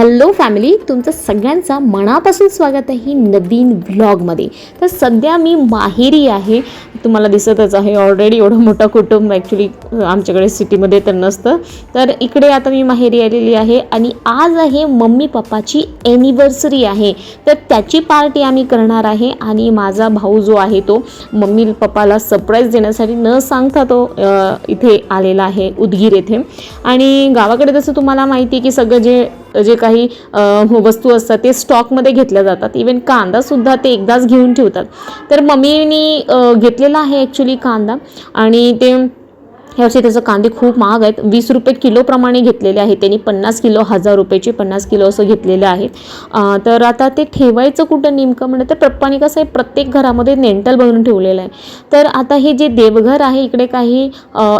Hello family तुमचं सगळ्यांचं मनापासून स्वागत आहे नदीन व्लॉगमध्ये. तर सध्या मी माहेरी आहे. तुम्हाला दिसतच आहे ऑलरेडी एवढं मोठं कुटुंब ॲक्च्युली आमच्याकडे सिटीमध्ये तर नसतं. तर इकडे आता मी माहेरी आलेली आहे आणि आज आहे मम्मी पप्पाची ॲनिव्हर्सरी आहे. तर त्याची पार्टी आम्ही करणार आहे आणि माझा भाऊ जो आहे तो मम्मी पप्पाला सरप्राईज देण्यासाठी न सांगता तो इथे आलेला आहे उदगीर येथे. आणि गावाकडे तसं तुम्हाला माहिती आहे की सगळं जे जे काही वस्तू असतात ते स्टॉकमध्ये घेतल्या जातात. इवन कांदासुद्धा ते एकदाच घेऊन ठेवतात. तर मम्मीनी घेतलेला आहे ॲक्च्युली कांदा आणि ते यावर्षी त्याचं कांदे खूप महाग आहेत. वीस रुपये किलोप्रमाणे घेतलेले आहेत. त्यांनी पन्नास किलो हजार रुपयाचे पन्नास किलो असं घेतलेले आहेत. तर आता ते ठेवायचं कुठं नेमकं म्हणलं तर पप्पाने कसं आहे प्रत्येक घरामध्ये नेंटल बनवून ठेवलेलं आहे. तर आता हे जे देवघर आहे इकडे काही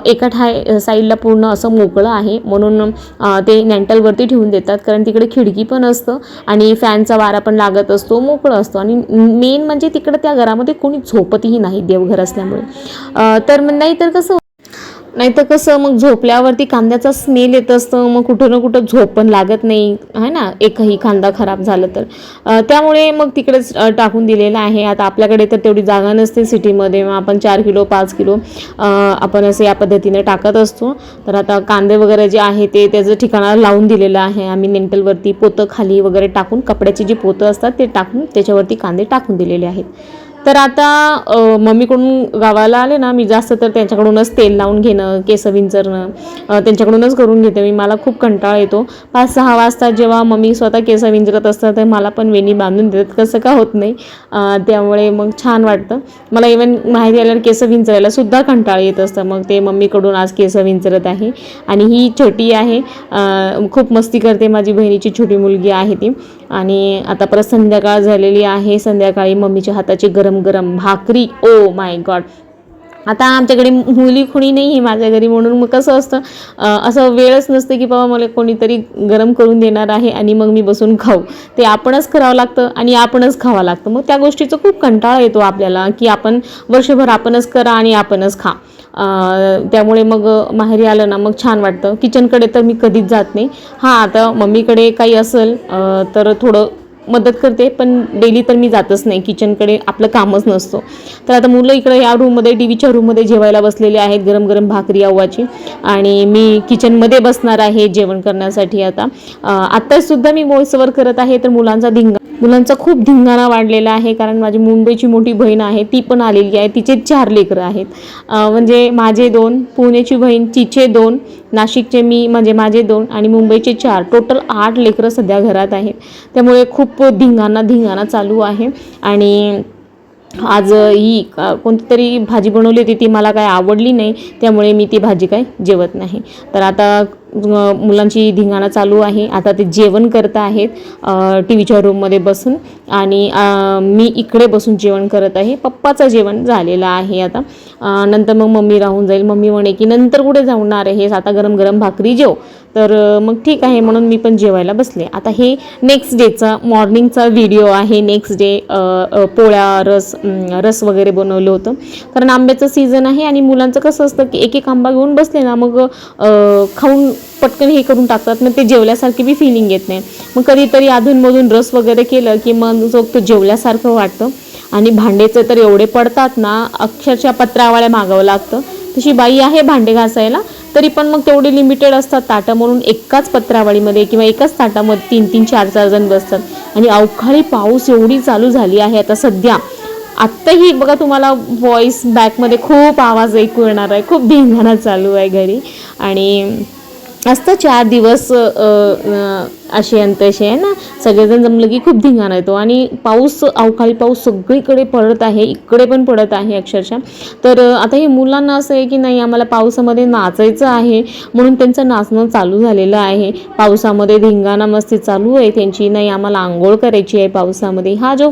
एका ठाय साईडला पूर्ण असं मोकळं आहे. म्हणून ते नेंटलवरती ठेवून देतात. कारण तिकडे खिडकी पण असतं आणि फॅनचा वारा पण लागत असतो मोकळं असतो. आणि मेन म्हणजे तिकडे त्या घरामध्ये कोणी झोपतही नाही देवघर असल्यामुळे. तर मग नाही तर कसं नाही तर कसं मग झोपल्यावरती कांद्याचा स्मेल येत असतं मग कुठं ना कुठं झोप पण लागत नाही. आहे ना? एकही कांदा खराब झाला तर. त्यामुळे मग तिकडेच टाकून दिलेलं आहे. आता आपल्याकडे तर तेवढी जागा नसते सिटीमध्ये. मग आपण चार किलो पाच किलो आपण असं या पद्धतीने टाकत असतो. तर आता कांदे वगैरे जे आहे ते त्याचं ठिकाणाला लावून दिलेलं आहे. आम्ही नेंटलवरती पोतं खाली वगैरे टाकून कपड्याची जी पोतं असतात ते टाकून त्याच्यावरती कांदे टाकून दिलेले आहेत. तर आता मम्मीकडून गावाला आले ना मी जास्त तर त्यांच्याकडूनच तेल लावून घेणं केस विंचरणं त्यांच्याकडूनच करून घेते मी. मला खूप कंटाळा येतो. पाच सहा वाजता जेव्हा मम्मी स्वतः केस विंचरत असतात तर मला पण वेणी बांधून देतात. कसं का होत नाही. त्यामुळे मग छान वाटतं. मला इवन माहिती आल्यावर केस विंचरायला सुद्धा कंटाळा येत असतं. मग ते मम्मीकडून आज केस विंचरत आहे. आणि ही छोटी आहे. खूप मस्ती करते माझी बहिणीची छोटी मुलगी आहे ती. आणि आता परत संध्याकाळ झालेली आहे. संध्याकाळी मम्मीच्या हाताची गरम गरम भाकरी. ओ माय गॉड आता आमच्याकडे मुली खुणी नाही आहे माझ्या घरी म्हणून मग कसं असतं असं वेळच नसतं की बाबा मला कोणीतरी गरम करून देणार आहे आणि मग मी बसून खाऊ. ते आपणच करावं लागतं आणि आपणच खावं लागतं. मग त्या गोष्टीचा खूप कंटाळा येतो आपल्याला की आपण वर्षभर आपणच करा आणि आपणच खा. त्यामुळे मग माहेरी आलं ना मग छान वाटतं. किचनकडे तर मी कधीच जात नाही. हां आता मम्मीकडे काही असेल तर थोडं मदत करते पण डेली तर मी जातच नाही. किचनकडे आपलं कामच नसतो. तर आता मुलं इकडे या रूममध्ये टी व्हीच्या रूममध्ये जेवायला बसलेले आहेत गरम गरम भाकरी अव्वाची आणि मी किचनमध्ये बसणार आहे जेवण करण्यासाठी आता. आत्तासुद्धा मी वॉइसवर करत आहे तर मुलांचा धिंगा मुलांचा खूप धिंगाणा वाढलेला आहे कारण माझी मुंबईची मोठी बहीण आहे ती पण आलेली आहे. तिचे चार लेकरं आहेत. म्हणजे माझे दोन पुण्याची बहीण तिचे दोन नाशिकचे मी म्हणजे माझे दोन आणि मुंबईचे चार. टोटल आठ लेकरं सध्या घरात आहेत. त्यामुळे खूप धिंगाणा धिंगाणा चालू आहे. आणि आज ही कोणती तरी भाजी बनवली होती ती मला काय आवडली नाही. त्यामुळे मी ती भाजी काय जेवत नाही. तर आता मुलांची धिंगाणा चालू आहे. आता ते जेवण करत आहेत टी व्हीच्या रूममध्ये बसून. आणि मी इकडे बसून जेवण करत आहे. पप्पाचं जेवण झालेलं आहे आता. नंतर मग मम्मी राहून जाईल. मम्मी म्हणे की नंतर कुठे जाणार आहेस? आता गरम गरम भाकरी जेव. तर मग ठीक आहे म्हणून मी पण जेवायला बसले. आता हे नेक्स्ट डेचा मॉर्निंगचा व्हिडिओ आहे. नेक्स्ट डे पोळ्या रस रस वगैरे बनवलं होतं. कारण आंब्याचं सीझन आहे आणि मुलांचं कसं असतं की एक एक आंबा घेऊन बसले ना मग खाऊन पटकन हे करून टाकतात. मग ते जेवल्यासारखी बी फिलिंग येत नाही. मग कधीतरी अधूनमधून रस वगैरे केलं की मग जो तो जेवल्यासारखं वाटतं. आणि भांडेचं तर एवढे पडतात ना अक्षरशः पत्रावाळ्या मागावं लागतं. तशी बाई आहे भांडे घासायला. तरी पण मग तेवढे लिमिटेड असतात. ताटं म्हणून एकाच पत्रावळीमध्ये किंवा एकाच ताटामध्ये तीन तीन चार चार जण बसतात. आणि अवकाळी पाऊस एवढी चालू झाली आहे. आता सध्या आत्ताही बघा तुम्हाला व्हॉइस बॅकमध्ये खूप आवाज ऐकू येणार आहे. खूप धिंगाणा चालू आहे घरी. आणि असतं चार दिवस असे आणि तसे आहे ना. सगळेजण जमलं की खूप धिंगाणा येतो. आणि पाऊस अवकाळी पाऊस सगळीकडे पडत आहे इकडे पण पडत आहे अक्षरशः. तर आता हे मुलांना असं आहे की नाही आम्हाला पावसामध्ये नाचायचं आहे म्हणून त्यांचं नाचणं चालू झालेलं आहे. पावसामध्ये धिंगाणा मस्ती चालू आहे त्यांची नाही आम्हाला आंघोळ करायची आहे पावसामध्ये. हा जो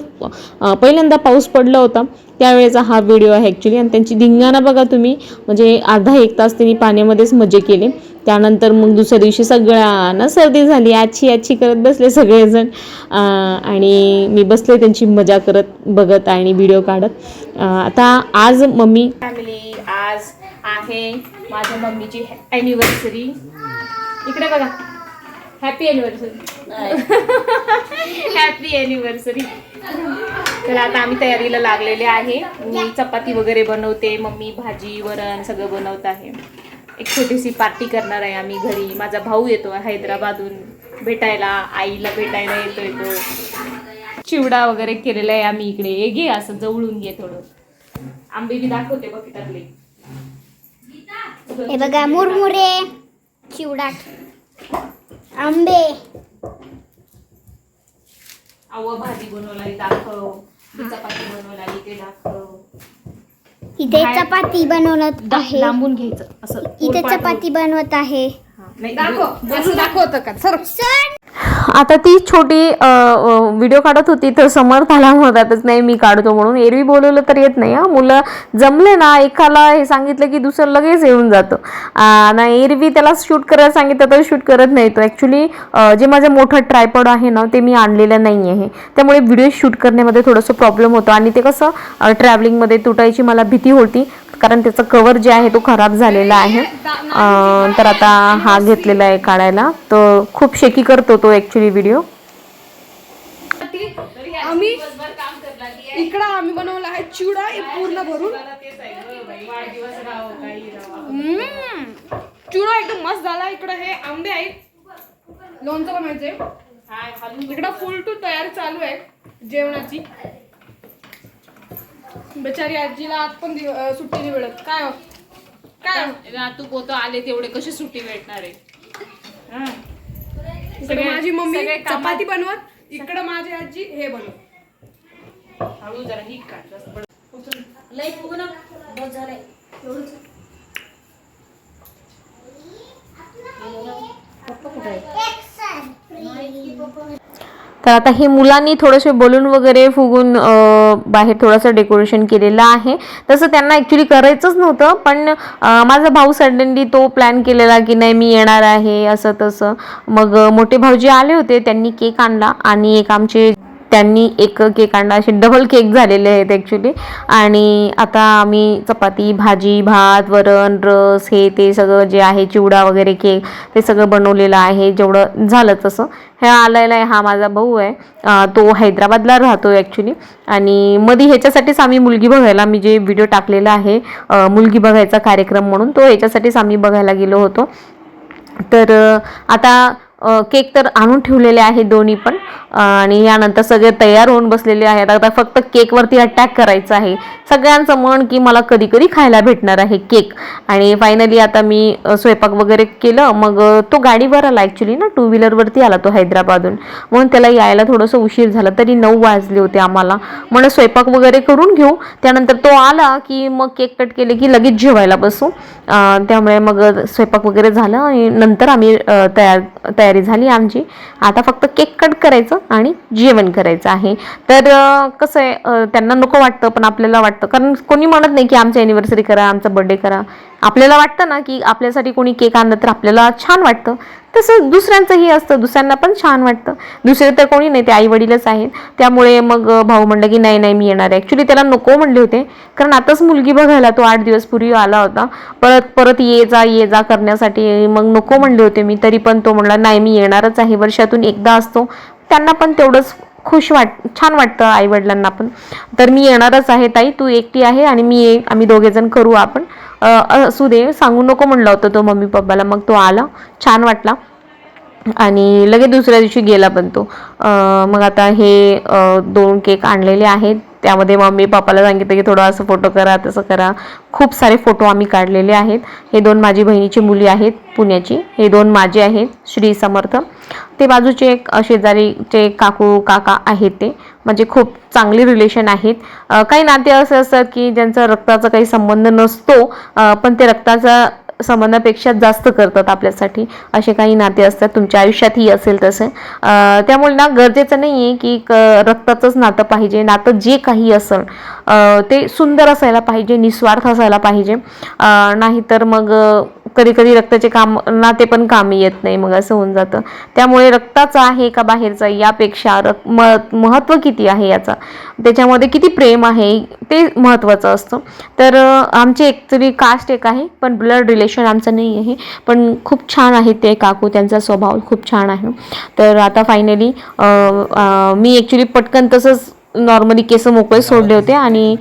पहिल्यांदा पाऊस पडला होता त्यावेळेचा हा व्हिडिओ आहे ॲक्च्युली आणि त्यांची धिंगाणा बघा तुम्ही म्हणजे अर्धा एक तास त्यांनी पाण्यामध्येच मजे केले. त्यानंतर मग दुसऱ्या दिवशी सगळ्यांना सर्दी झाली आच्छी आच्छी करत बसले सगळेजण. आणि मी बसले त्यांची मजा करत बघत आणि व्हिडिओ काढत. आता आज मम्मी फॅमिली आज आहे माझ्या मम्मीची ॲनिव्हर्सरी इकडे बघा. हॅपी अॅनिव्हर्सरी हॅपी अॅनिव्हर्सरी तर आता आम्ही तयारीला लागलेले आहे. मी चपाती वगैरे बनवते मम्मी भाजी वरण सगळं बनवत आहे. एक छोटीशी पार्टी करणार आहे आम्ही घरी. माझा भाऊ येतो हैदराबादहून. भेटायला आईला भेटायला येतोय तो. चिवडा वगैरे केलेला आहे आम्ही इकडे. हे घे असं जवळून घे थोडं. आंबे बी दाखवते बकेटातले हे बघा मुरमुरे चिवडा आंबे. अव भाजी बनवलाय दाखव. मी चपाती बनवलाय ते दाखव. इथे बाहेर- चपाती बनवत दा- आहे. लांबून घ्यायचं. असं इथे चपाती बनवत आहे. नाही, असं दाखवतं का? सर आता ती छोटी व्हिडिओ काढत होती तर समर्थाला म्हणतातच नाही मी काढतो म्हणून. एरवी बोलवलं तर येत नाही हा. मुलं जमले ना एकाला हे सांगितलं की दुसरं लगेच येऊन जातं. ना एरवी त्याला शूट करायला सांगितलं तर शूट करत नाही तो. ॲक्च्युली जे माझं मोठं ट्रायपॉड आहे ना ते मी आणलेलं नाही आहे त्यामुळे व्हिडिओ शूट करण्यामध्ये थोडंसं प्रॉब्लेम होतो. आणि ते कसं ट्रॅव्हलिंगमध्ये तुटायची मला भीती होती कारण त्याचं कवर जे आहे तो खराब झालेला आहे. तर आता हा घेतलेला आहे काढायला. तर खूप शेकी करतो तो ॲक्च्युली व्हिडिओ आम्ही इकडं आम्ही बनवला आहे चिवडा हे पूर्ण भरून. चिवडा एकदम मस्त झाला इकडं हे आंबे आहेत लोणचं बनायचंय इकडं फुल टू तयारी चालू आहे जेवणाची बेचारी आजीला आज पण सुट्टी नाही मिळत काय हो? काय हो? तू पोतं आले तेवढे कशी सुट्टी भेटणार आहे हा. इकडं सगळे- माझी मम्मी सगळे कामात- चपाती बनवत इकडं माझी आजी हे बनवत. हळू जरा नीट काढ जास्त बड- तर आता हे मुलांनी थोडेसे बलून वगैरे फुगून बाहेर थोडंसं डेकोरेशन केलेलं आहे. तसं त्यांना ॲक्च्युली करायचंच नव्हतं पण माझा भाऊ सडनली तो प्लॅन केलेला की नाही मी येणार आहे असं तसं मग मोठे भाऊजी आले होते त्यांनी केक आणला आणि एक आमचे त्यांनी एक केक आणला. असे डबल केक झालेले आहेत ॲक्च्युली आणि आता आम्ही चपाती भाजी भात वरण रस हे ते सगळं जे आहे चिवडा वगैरे केक ते सगळं बनवलेलं आहे. जेवढं झालं तसं. हे आलेला आहे. हा माझा भाऊ आहे. तो हैदराबादला राहतो ॲक्च्युली आणि मध्ये ह्याच्यासाठीच आम्ही मुलगी बघायला मी जे व्हिडिओ टाकलेला आहे मुलगी बघायचा कार्यक्रम म्हणून तो ह्याच्यासाठीच आम्ही बघायला गेलो होतो. तर आता केक तर आणून ठेवलेले आहे दोन्ही पण. आणि यानंतर सगळे तयार होऊन बसलेले आहेत. आता फक्त केकवरती अटॅक करायचं आहे. सगळ्यांचं मन की मला कधी कधी खायला भेटणार आहे केक. आणि फायनली आता मी स्वयंपाक वगैरे केलं. मग तो गाडीवर आला ॲक्च्युली ना टू व्हीलरवरती आला तो हैदराबादहून. म्हणून त्याला यायला थोडंसं उशीर झाला तरी नऊ वाजले होते आम्हाला. म्हणून स्वयंपाक वगैरे करून घेऊ. त्यानंतर तो आला की मग केक कट केले की लगेच जेवायला बसू. त्यामुळे मग स्वयंपाक वगैरे झालं आणि नंतर आम्ही तयार तयार तयारी झाली आमची. आता फक्त केक कट करायचं आणि जेवण करायचं आहे. तर कसं आहे त्यांना नको वाटतं पण आपल्याला वाटतं. कारण कोणी म्हणत नाही की आमची अॅनिव्हर्सरी करा आमचा बर्थडे करा. आपल्याला वाटतं ना की आपल्यासाठी कोणी केक आणलं तर आपल्याला छान वाटतं. तसं दुसऱ्यांचंही असतं दुसऱ्यांना पण छान वाटतं. दुसरे तर कोणी नाही ते आई वडीलच आहेत. त्यामुळे मग भाऊ म्हणलं की नाही नाही मी येणार आहे. ॲक्च्युली त्याला नको म्हणले होते. कारण आताच मुलगी बघायला तो आठ दिवस पूर्वी आला होता. परत परत ये जा ये जा करण्यासाठी मग नको म्हणले होते मी. तरी पण तो म्हणला नाही मी येणारच आहे. वर्षातून एकदा असतो. त्यांना पण तेवढंच खुश वाट छान वाटतं आई वडिलांना पण. तर मी येणारच आहे ताई. तू एकटी आहे आणि मी येईन आम्ही दोघेजण करू आपण. असू दे सांगू नको म्हणलं होतं तो मम्मी पप्पाला. मग तो आला छान वाटला. आणि लगेच दुसऱ्या दिवशी गेला पण तो. मग आता हे दोन केक आणलेले आहेत. त्यामध्ये मम्मी पप्पाला सांगितलं की थोडं असं फोटो करा तसं करा. खूप सारे फोटो आम्ही काढलेले आहेत. हे दोन माझी बहिणीची मुली आहेत पुण्याची. हे दोन माझे आहेत श्री समर्थ. ते बाजूचे एक शेजारीचे काकू काका आहेत ते. म्हणजे खूप चांगली रिलेशन आहेत. काही नाते असे असतात की ज्यांचा रक्ताचा काही संबंध नसतो पण ते रक्ताचा संबंधापेक्षा जास्त करतात आपल्यासाठी असे काही नाते असतात तुमच्या आयुष्यातही असेल तसे. त्यामुळे ना गरजेचं नाही आहे की रक्ताचंच नातं पाहिजे नातं जे काही असेल ते सुंदर असायला पाहिजे निस्वार्थ असायला पाहिजे. नाहीतर मग कधी कधी रक्ताचे काम नाते पण कामी येत नाही मग असं होऊन जातं. त्यामुळे रक्ताचं आहे का बाहेरचा यापेक्षा रक म महत्त्व किती आहे याचा? त्याच्यामध्ये किती प्रेम आहे ते महत्त्वाचं असतं. तर आमचे आमची ॲक्च्युली कास्ट एक आहे पण ब्लड रिलेशन आमचं नाही आहे. पण खूप छान आहे ते काकू त्यांचा स्वभाव खूप छान आहे. तर आता फायनली मी ॲक्च्युली पटकन तसंच नॉर्मली केस मोकळे सोडले होते आणि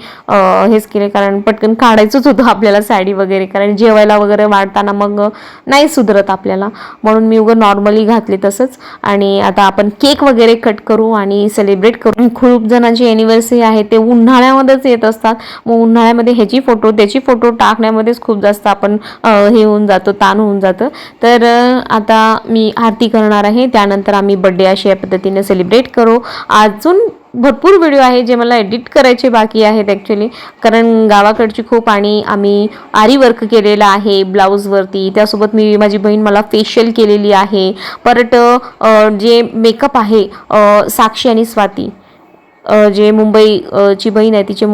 हेच केले कारण पटकन काढायचंच होतं आपल्याला साडी वगैरे. कारण जेवायला वगैरे वाढताना मग नाही सुधरत आपल्याला. म्हणून मी उगं नॉर्मली घातले तसंच. आणि आता आपण केक वगैरे कट करू आणि सेलिब्रेट करू. खूप जणांची ॲनिव्हर्सरी आहे ते उन्हाळ्यामध्येच येत असतात. मग उन्हाळ्यामध्ये ह्याची फोटो त्याची फोटो टाकण्यामध्येच खूप जास्त आपण हे होऊन जातो ताण होऊन जातं. तर आता मी आरती करणार आहे. त्यानंतर आम्ही बड्डे अशा पद्धतीने सेलिब्रेट करू. अजून भरपूर व्हिडिओ आहे जे मला एडिट करायचे बाकी आहेत ॲक्च्युली कारण गावाकडची खूप आणि आम्ही आरी वर्क केलेलं आहे ब्लाऊजवरती त्यासोबत मी माझी बहीण मला फेशियल केलेली आहे. परत जे मेकअप आहे साक्षी आणि स्वाती. जे मुंबई ची बहीण आहे तिचे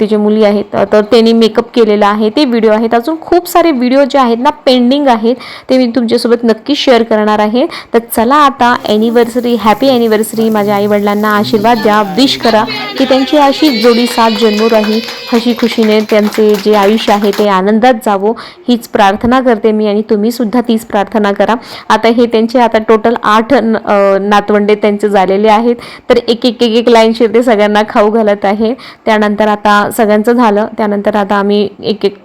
तिचे मुली आहेत तर त्यांनी मेकअप केलेला आहे ते व्हिडिओ आहेत. अजून खूप सारे व्हिडिओ जे आहेत ना पेंडिंग आहेत ते मी तुमच्यासोबत नक्की शेअर करणार आहे. तर चला आता ॲनिव्हर्सरी हॅपी ॲनिव्हर्सरी माझ्या आईवडिलांना आशीर्वाद द्या. विश करा की त्यांची अशी जोडी सात जन्म राही. हशी खुशीने त्यांचे जे आयुष्य आहे ते आनंदात जावो. हीच प्रार्थना करते मी आणि तुम्हीसुद्धा तीच प्रार्थना करा. आता हे त्यांचे आता टोटल आठ नातवंडे त्यांचे झालेले आहेत. तर एक एक एक एक लाईनशीर ते सगळ्यांना खाऊ घालत आहे. त्यानंतर आता सगळ्यांचं झालं. त्यानंतर आता आम्ही एक एक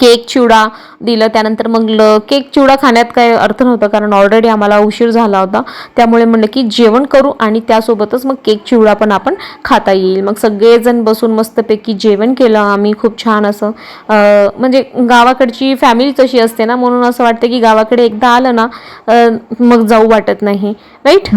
केक चिवडा दिलं. त्यानंतर मग केक चिवडा खाण्यात काय अर्थ नव्हतं कारण ऑलरेडी आम्हाला उशीर झाला होता. त्यामुळे म्हणलं की जेवण करू आणि त्यासोबतच मग केक चिवडा पण आपण खाता येईल. मग सगळेजण बसून मस्तपैकी जेवण केलं. आम्ही खूप छान असं म्हणजे गावाकडची फॅमिली तशी असते ना म्हणून असं वाटतं की गावाकडे एकदा आलं ना मग जाऊ वाटत नाही. राईट